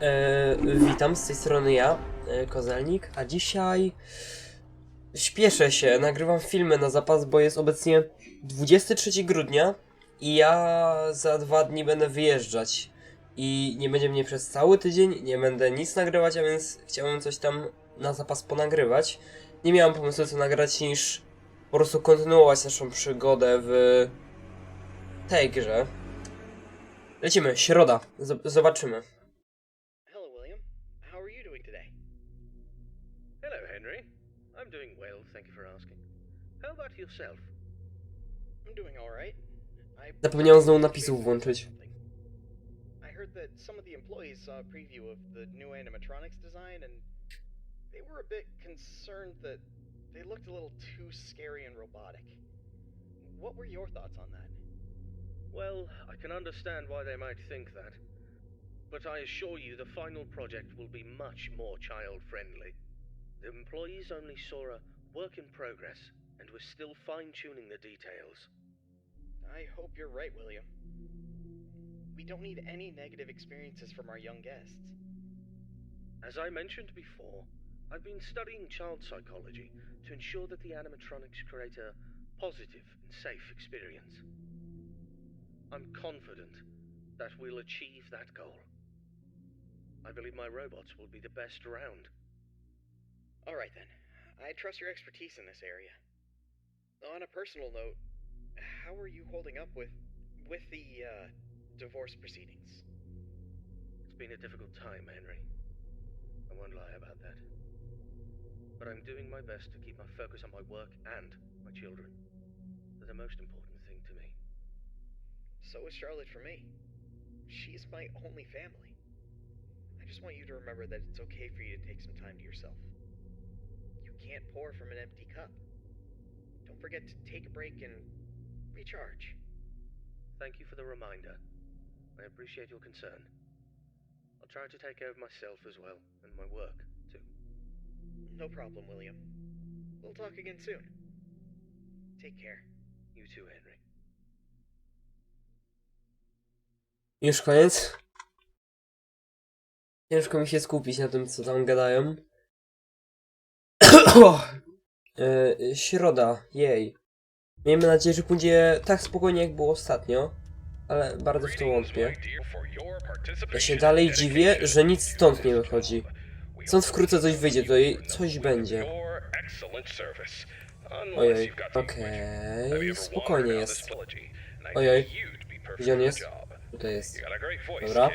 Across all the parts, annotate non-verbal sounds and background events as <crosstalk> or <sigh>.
E, witam, z tej strony ja, e, Kozelnik, a dzisiaj śpieszę się, nagrywam filmy na zapas, bo jest obecnie 23 grudnia i ja za dwa dni będę wyjeżdżać i nie będzie mnie przez cały tydzień, nie będę nic nagrywać, a więc chciałem coś tam na zapas ponagrywać. Nie miałem pomysłu co nagrać niż po prostu kontynuować naszą przygodę w tej grze. Lecimy, środa, Z- zobaczymy. Thank you for asking. How about yourself? I'm doing all right. I Zapomniałem znowu napisów włączyć. I heard that some of the employees saw a preview of the new animatronics design, and they were a bit concerned that they looked a little too scary and robotic. What were your thoughts on that? Well, I can understand why they might think that. But I assure you the final project will be much more child friendly. The employees only saw a work in progress, and we're still fine tuning the details. I hope you're right, William. We don't need any negative experiences from our young guests. As I mentioned before, I've been studying child psychology to ensure that the animatronics create a positive and safe experience. I'm confident that we'll achieve that goal. I believe my robots will be the best around. All right then. I trust your expertise in this area. On a personal note, how are you holding up with with the uh, divorce proceedings? It's been a difficult time, Henry. I won't lie about that. But I'm doing my best to keep my focus on my work and my children. They're the most important thing to me. So is Charlotte for me. She's my only family. I just want you to remember that it's okay for you to take some time to yourself. You can't pour from an empty cup. Don't forget to take a break and recharge. Thank you for the reminder. I appreciate your concern. I'll try to take care of myself as well, and my work, too. No problem, William. We'll talk again soon. Take care. You too, Henry. Już koniec. Ciężko mi się skupić na tym, co tam gadają. E, środa, jej. Miejmy nadzieję, że będzie tak spokojnie, jak było ostatnio. Ale bardzo w to wątpię. Ja się dalej dziwię, że nic stąd nie wychodzi. Stąd wkrótce coś wyjdzie, tutaj coś będzie. Ojej, okej, spokojnie jest. Ojej, gdzie on jest? Tutaj jest. Dobra.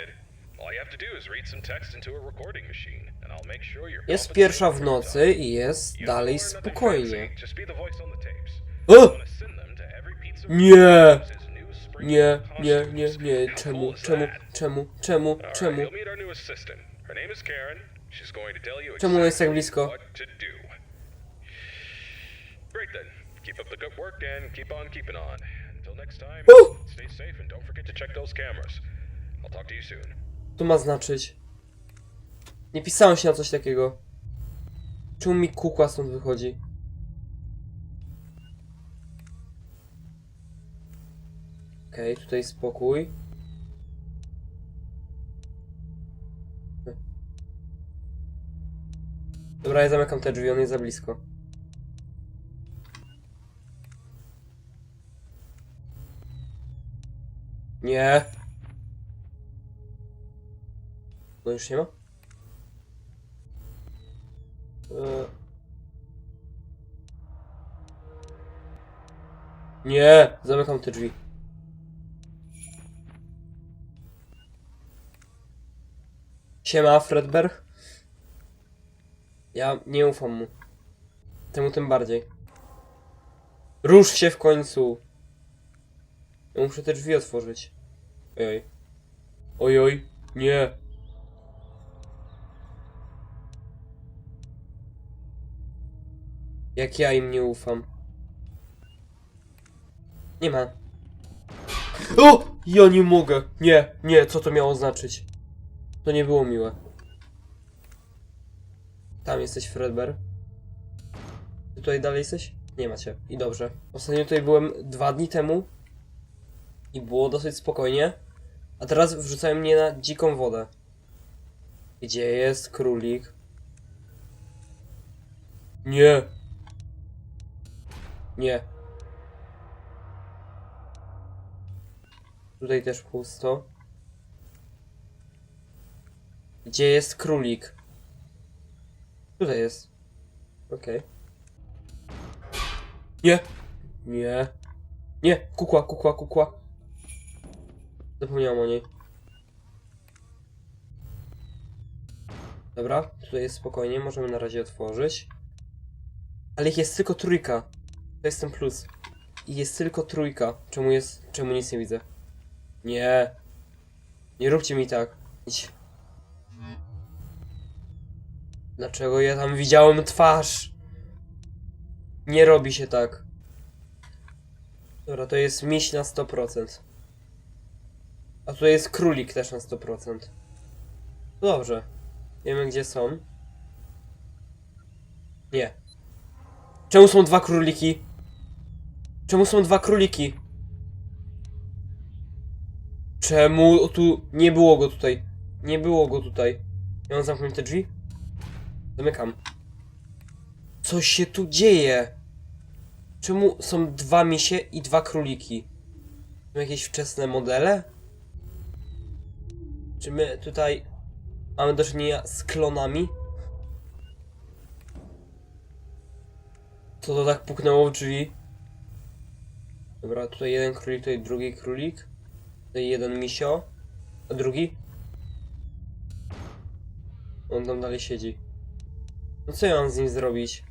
Jest pierwsza w nocy i jest dalej spokojnie. O! Nie! Nie, nie, nie, nie. Czemu, czemu, czemu, czemu, czemu? Czemu jest tak blisko? Keep up the good work and keep on keeping on. Until next time, Woo! stay safe and don't forget to check those cameras. I'll talk to you soon. To ma znaczyć. Nie pisałem się na coś takiego. Czemu mi kukła stąd wychodzi? Okej, tutaj spokój. Dobra, ja zamykam te drzwi, on jest za blisko. Nie. Już nie ma? E... Nie! Zamykam te drzwi. Siema, Fredberg. Ja nie ufam mu. Temu tym bardziej. Rusz się w końcu! Ja muszę te drzwi otworzyć. Ojoj. Ojoj. Nie. Jak ja im nie ufam. Nie ma. O! Ja nie mogę. Nie, nie, co to miało znaczyć? To nie było miłe. Tam jesteś, Fredbear. Ty tutaj dalej jesteś? Nie macie. I dobrze. Ostatnio tutaj byłem dwa dni temu. I było dosyć spokojnie. A teraz wrzucają mnie na dziką wodę. Gdzie jest królik? Nie. Nie. Tutaj też pusto. Gdzie jest królik? Tutaj jest. Okej. Nie. Nie. Nie. Kukła, kukła, kukła. Zapomniałam o niej. Dobra, tutaj jest spokojnie, możemy na razie otworzyć. Ale ich jest tylko trójka. To jest ten plus. I jest tylko trójka. Czemu jest... Czemu nic nie widzę? Nie. Nie róbcie mi tak. Idź. Dlaczego ja tam widziałem twarz? Nie robi się tak. Dobra, to jest miś na 100%. A tutaj jest królik też na 100%. Dobrze. Wiemy gdzie są. Nie. Czemu są dwa króliki? Czemu są dwa króliki? Czemu tu nie było go tutaj? Nie było go tutaj. Ja mam zamknąć te drzwi? Zamykam. Co się tu dzieje? Czemu są dwa misie i dwa króliki? Są jakieś wczesne modele? Czy my tutaj mamy do czynienia z klonami? Co to tak puknęło w drzwi? Dobra, tutaj jeden królik, tutaj drugi królik. Tutaj jeden misio. A drugi? On tam dalej siedzi. No co ja mam z nim zrobić?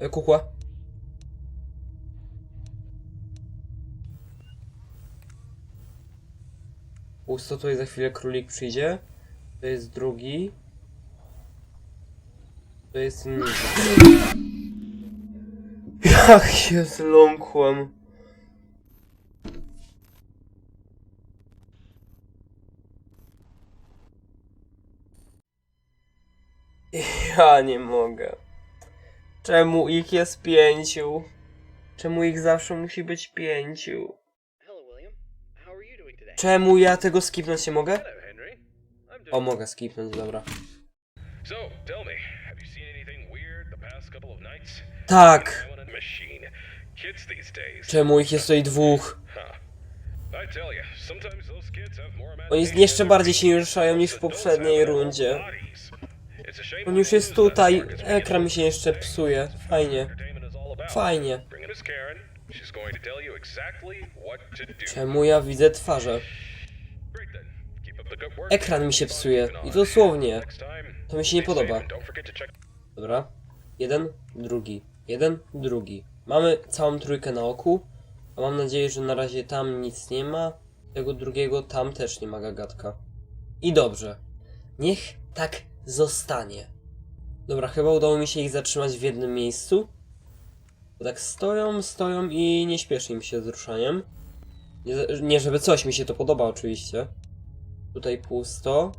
E, kukła? Pusto, tutaj za chwilę królik przyjdzie. To jest drugi. To jest. <laughs> Jak się zląkłem. <laughs> Ja nie mogę. Czemu ich jest pięciu? Czemu ich zawsze musi być pięciu? Czemu ja tego skipnąć nie mogę? O, mogę skipnąć, dobra. Tak! Czemu ich jest tutaj dwóch? Oni jeszcze bardziej się nie ruszają niż w poprzedniej rundzie. On już jest tutaj. Ekran mi się jeszcze psuje. Fajnie. Fajnie. Czemu ja widzę twarze? Ekran mi się psuje. I dosłownie. To mi się nie podoba. Dobra. Jeden, drugi. Jeden, drugi. Mamy całą trójkę na oku. A mam nadzieję, że na razie tam nic nie ma. Tego drugiego tam też nie ma gagatka. I dobrze. Niech tak zostanie. Dobra, chyba udało mi się ich zatrzymać w jednym miejscu. Bo tak stoją, stoją i nie śpieszy im się z ruszaniem. Nie, nie żeby coś, mi się to podoba oczywiście. Tutaj pusto.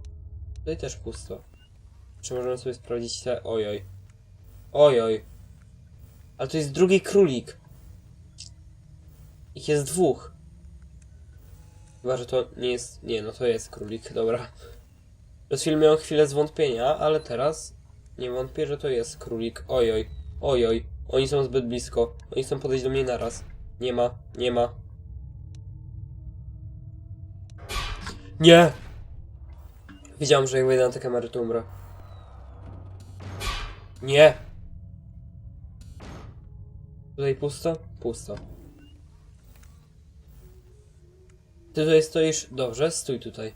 Tutaj też pusto. Czy możemy sobie sprawdzić te... Ojoj. Ojoj. Ale to jest drugi królik. Ich jest dwóch. Chyba, że to nie jest... Nie, no to jest królik, dobra. Przez chwilę miałem chwilę zwątpienia, ale teraz nie wątpię, że to jest królik. Ojoj. Ojoj. Oni są zbyt blisko. Oni chcą podejść do mnie naraz. Nie ma. Nie ma. Nie! Wiedziałem, że jak wejdę na te kamery, to umrę. Nie! Tutaj pusto? Pusto. Ty tutaj stoisz... Dobrze, stój tutaj.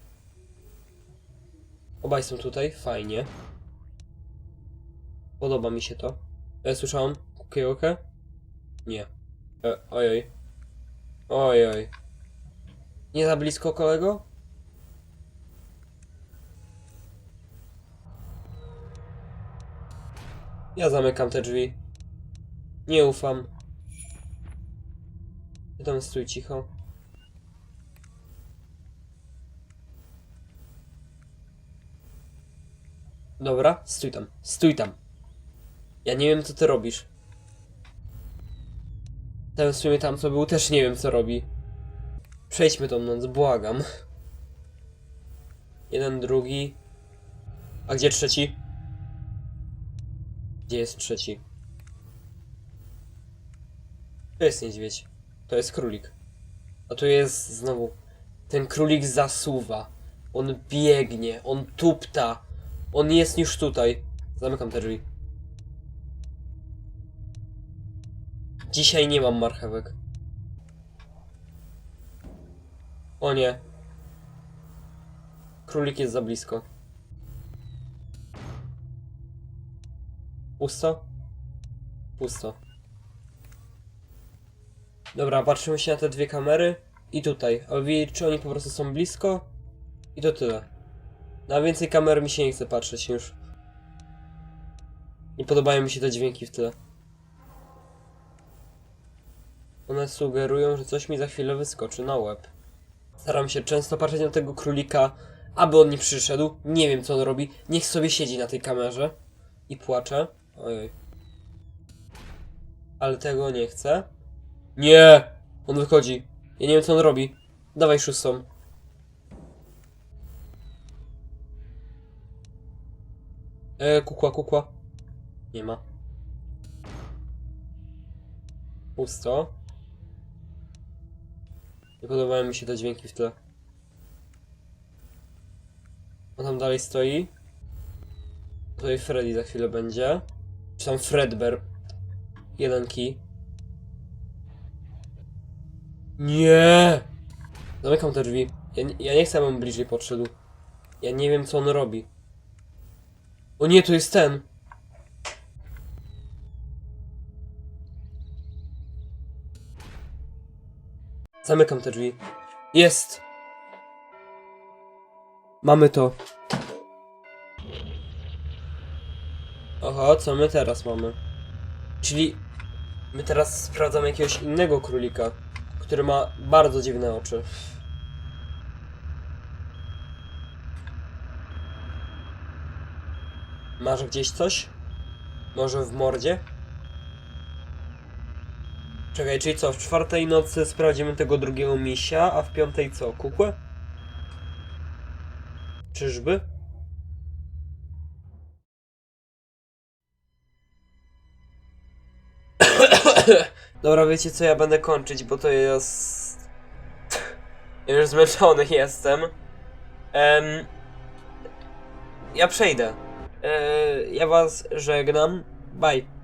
Obaj są tutaj, fajnie. Podoba mi się to. E, słyszałem kukiełkę? Nie. E, ojoj. Ojoj. Nie za blisko, kolego? Ja zamykam te drzwi. Nie ufam. Ty tam stój cicho. Dobra, stój tam, stój tam. Ja nie wiem co ty robisz. Ten w sumie tam co był też nie wiem co robi. Przejdźmy tą noc, błagam. Jeden, drugi. A gdzie trzeci? Gdzie jest trzeci? To jest niedźwiedź. To jest królik. A tu jest znowu. Ten królik zasuwa. On biegnie, on tupta. On jest już tutaj. Zamykam te drzwi. Dzisiaj nie mam marchewek. O nie. Królik jest za blisko. Pusto? Pusto. Dobra, patrzymy się na te dwie kamery i tutaj. A wiedzieć, czy oni po prostu są blisko? I to tyle. Na więcej kamer mi się nie chce patrzeć już. Nie podobają mi się te dźwięki w tle. One sugerują, że coś mi za chwilę wyskoczy na łeb. Staram się często patrzeć na tego królika, aby on nie przyszedł. Nie wiem co on robi. Niech sobie siedzi na tej kamerze i płacze. Ojej. Ale tego nie chcę. Nie! On wychodzi. Ja nie wiem co on robi. Dawaj szóstą. E, kukła, kukła. Nie ma. Pusto. Nie podobają mi się te dźwięki w tle. On tam dalej stoi. Tutaj Freddy za chwilę będzie. Czy tam Fredbear. Jeden key. Nie! Zamykam te drzwi. Ja, ja nie chcę, aby on bliżej podszedł. Ja nie wiem, co on robi. O nie, to jest ten! Zamykam te drzwi. Jest! Mamy to. Oho, co my teraz mamy? Czyli my teraz sprawdzamy jakiegoś innego królika, który ma bardzo dziwne oczy. Masz gdzieś coś? Może w mordzie? Czekaj, czyli co? W czwartej nocy sprawdzimy tego drugiego misia, a w piątej co? Kukłę? Czyżby? <coughs> Dobra, wiecie co, ja będę kończyć, bo to jest... <coughs> Już zmęczony jestem. Em... Ja przejdę. E, ja was żegnam. Bye.